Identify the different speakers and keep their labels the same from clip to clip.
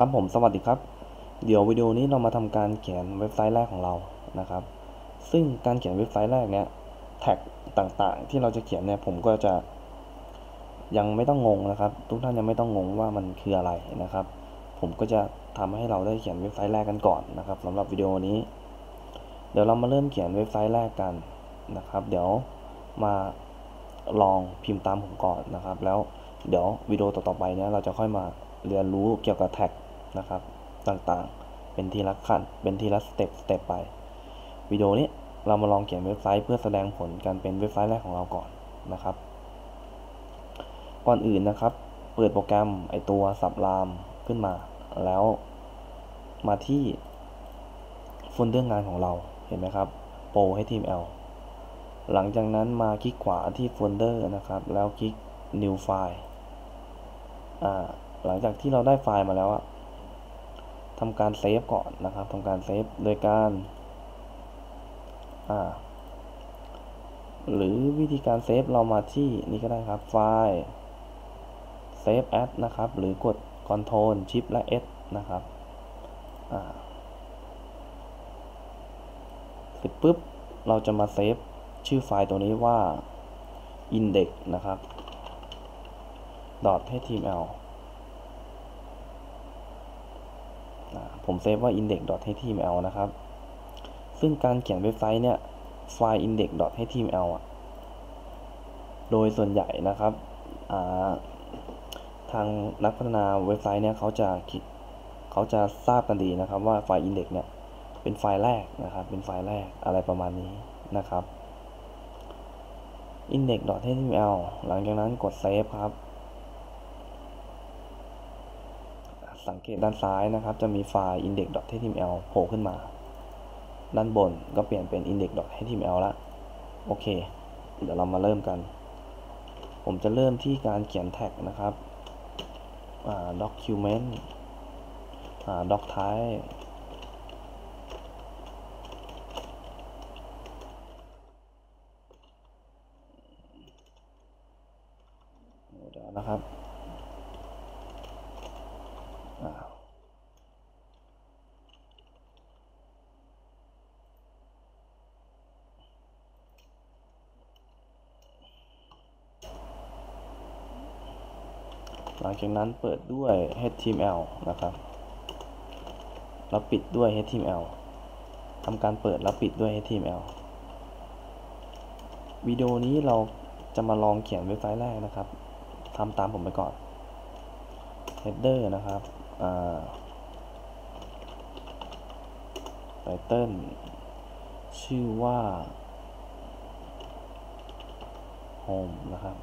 Speaker 1: ครับผมสวัสดีครับ เดี๋ยววิดีโอนี้เรามาทำการเขียนเว็บไซต์แรกของเรานะครับ ซึ่งการเขียนเว็บไซต์แรกเนี้ยแท็กต่างๆ ที่เราจะเขียนเนี่ยผมก็จะ ยังไม่ต้องงงนะครับ ทุกท่านยังไม่ต้องงงว่ามันคืออะไรนะครับ ผมก็จะทำให้เราได้เขียนเว็บไซต์แรกกันก่อนนะครับสำหรับวิดีโอนี้ เดี๋ยวเรามาเริ่มเขียนเว็บไซต์แรกกันนะครับ เดี๋ยวมาลองพิมพ์ตามผมก่อนนะครับ แล้วเดี๋ยววิดีโอต่อๆไปเนี้ยเราจะค่อยมาเรียนรู้เกี่ยวกับแท็ก นะครับ ต่างๆ เป็นทีละขั้น เป็นทีละสเต็ปสเต็ปไป วิดีโอนี้เรามาลองเขียนเว็บไซต์เพื่อแสดงผลการเป็นเว็บไซต์แรกของเราก่อนนะครับ ก่อนอื่นนะครับ เปิดโปรแกรมไอตัวสับรามขึ้นมา แล้วมาที่โฟลเดอร์งานของเรา เห็นไหมครับ Pro HTML หลังจากนั้นมาคลิกขวาที่โฟลเดอร์นะครับ แล้วคลิก New File อ่า หลังจากที่เราได้ไฟล์มาแล้วอะ ทำการเซฟก่อนนะครับทำการเซฟโดยการอ่าหรือวิธีการเซฟเรามาที่นี่ก็ได้ครับไฟล์ Save As นะครับ หรือกด Ctrl Shift และ S นะครับอ่าเสร็จปุ๊บ เราจะมาเซฟชื่อไฟล์ตัวนี้ว่า index นะครับ .html ผมเซฟว่า index.html นะครับ ซึ่งการเขียนเว็บไซต์เนี่ย ไฟล์ index.html อะ โดยส่วนใหญ่นะครับ ทางนักพัฒนาเว็บไซต์เนี่ยเขาจะคิดเขาจะทราบกันดีนะครับว่าไฟล์ index เนี่ย เป็นไฟล์แรกนะครับ เป็นไฟล์แรกอะไรประมาณนี้นะครับ index.html หลังจากนั้นกดเซฟครับ สังเกตด้านซ้ายนะครับ จะมีไฟล์ index.html โผล่ขึ้นมา ด้านบนก็เปลี่ยนเป็น index.html ละ โอเค เดี๋ยวเรามาเริ่มกัน ผมจะเริ่มที่การเขียนแท็กนะครับ document doc type เดี๋ยวนะครับ หลังจากนั้นเปิดด้วย HTML นะครับ แล้วปิดด้วย HTML ทำการเปิดแล้วปิดด้วย HTML วิดีโอนี้เราจะมาลองเขียนเว็บไซต์แรกนะครับทำตามผมไปก่อน header นะครับ ไปเติ้ลชื่อว่า home นะครับ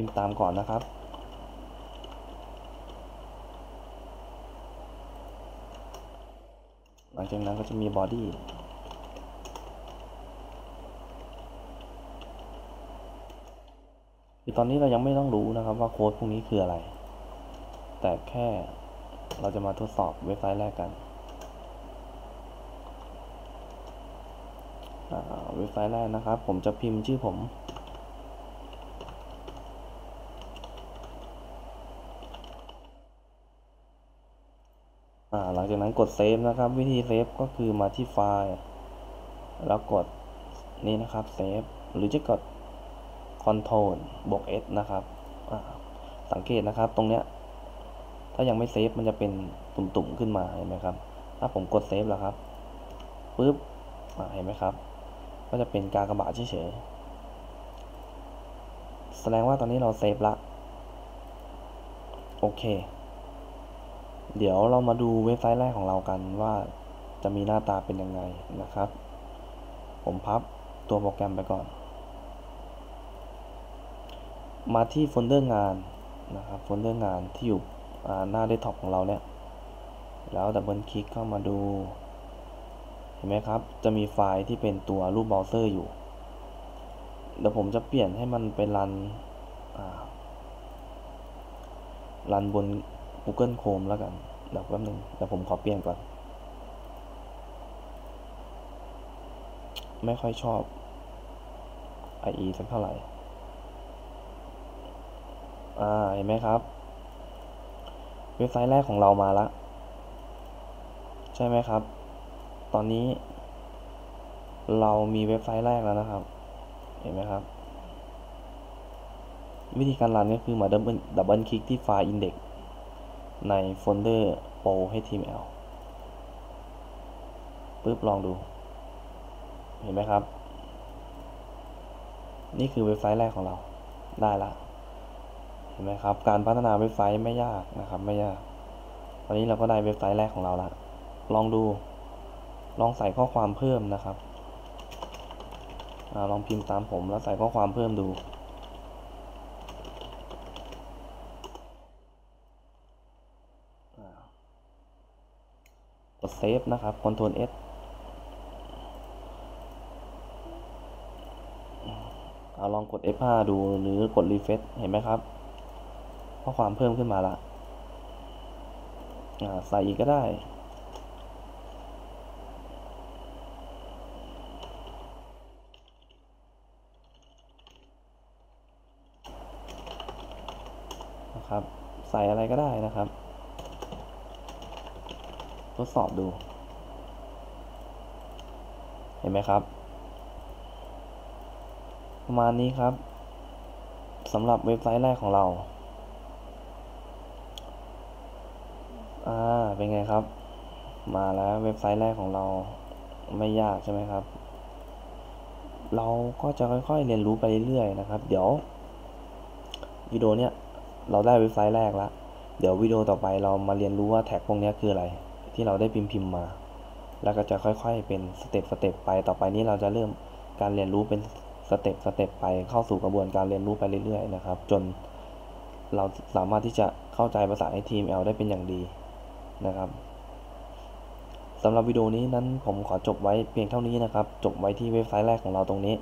Speaker 1: พิมพ์ตามก่อนนะครับ หลังจากนั้นก็จะมี body คือตอนนี้เรายังไม่ต้องรู้นะครับว่าโค้ดพวกนี้คืออะไร แต่แค่เราจะมาทดสอบเว็บไซต์แรกกันเว็บไซต์แรกนะครับ ผมจะพิมพ์ชื่อผม หลัง จากนั้นกดเซฟนะครับ วิธีเซฟก็คือมาที่ไฟล์แล้วกดนี่นะครับเซฟหรือจะกด Ctrl บวก S นะครับสังเกตนะครับตรงเนี้ยถ้ายังไม่เซฟมันจะเป็นตุ่มๆขึ้นมาเห็นไหมครับ ถ้าผมกดเซฟแล้วครับปุ๊บเห็นไหมครับ ก็จะเป็นการกระบาดเฉยๆแสดงว่าตอนนี้เราเซฟละโอเค เดี๋ยวเรามาดูเว็บไซต์แรกของเรากันว่าจะมีหน้าตาเป็นยังไงนะครับ ผมพับตัวโปรแกรมไปก่อน มาที่โฟลเดอร์งานนะครับโฟลเดอร์งานที่อยู่หน้าเดสก์ท็อปของเราเนี่ย แล้วดับเบิลคลิกเข้ามาดู เห็นไหมครับ จะมีไฟล์ที่เป็นตัวรูปเบราว์เซอร์อยู่ เดี๋ยวผมจะเปลี่ยนให้มันเป็นรันรันบน Google Chrome แล้วกันเดี๋ยวแป๊บนึงเดี๋ยวผมขอเปลี่ยนก่อน ไม่ค่อยชอบ IE สักเท่าไหร่ อ่า เห็นไหมครับ เว็บไซต์แรกของเรามาแล้วใช่ไหมครับ ตอนนี้ เรามีเว็บไซต์แรกแล้วนะครับ เห็นไหมครับ วิธีการรันก็คือมาดับเบิลดับเบิลคลิกที่ไฟล์ index ในโฟลเดอร์ pro html ปึ๊บลองดู เห็นไหมครับ นี่คือเว็บไซต์แรกของเรา ได้ละ เห็นไหมครับ การพัฒนาเว็บไซต์ไม่ยากนะครับ ไม่ยาก ตอนนี้เราก็ได้เว็บไซต์แรกของเราละ ลองดู ลองใส่ข้อความเพิ่มนะครับอลองพิมพ์ตามผมแล้วใส่ข้อความเพิ่มดู เซฟนะครับ Ctrl S เอาลองกด F5 ดูหรือกด Refresh เห็นไหมครับข้อความเพิ่มขึ้นมาละใส่อีกก็ได้ นะครับ ใส่อะไรก็ได้นะครับ ทดสอบดู เห็นไหมครับ ประมาณนี้ครับสำหรับเว็บไซต์แรกของเรา อ่า เป็นไงครับ มาแล้วเว็บไซต์แรกของเราไม่ยากใช่ไหมครับ เราก็จะค่อยๆเรียนรู้ไปเรื่อยๆนะครับ เดี๋ยววิดีโอเนี้ยเราได้เว็บไซต์แรกแล้ว เดี๋ยววิดีโอต่อไปเรามาเรียนรู้ว่าแท็กพวกนี้คืออะไร ที่เราได้พิมพ์พิมพ์มา แล้วก็จะค่อยๆ เป็นสเต็ปสเต็ปไป ต่อไปนี้เราจะเริ่มการเรียนรู้เป็นสเต็ปสเต็ปไป เข้าสู่กระบวนการเรียนรู้ไปเรื่อยๆนะครับ จนเราสามารถที่จะเข้าใจภาษา HTML ได้เป็นอย่างดีนะครับสำหรับวิดีโอนี้นั้นผมขอจบไว้เพียงเท่านี้นะครับ จบไว้ที่เว็บไซต์แรกของเราตรงนี้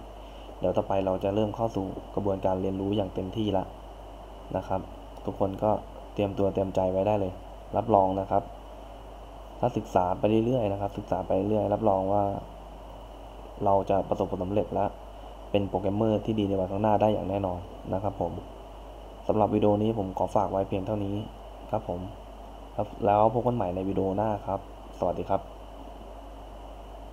Speaker 1: เดี๋ยวต่อไปเราจะเริ่มเข้าสู่กระบวนการเรียนรู้อย่างเต็มที่ละนะครับ ทุกคนก็เตรียมตัวเตรียมใจไว้ได้เลย รับรองนะครับ ถ้าศึกษาไปเรื่อยๆนะครับ ศึกษาไปเรื่อยรับรองว่า เราจะประสบผลสำเร็จและเป็นโปรแกรมเมอร์ที่ดีในวันข้างหน้าได้อย่างแน่นอนนะครับ ผมสำหรับวิดีโอนี้ผมขอฝากไว้เพียงเท่านี้ครับผม แล้วพบกันใหม่ในวิดีโอหน้าครับ สวัสดีครับ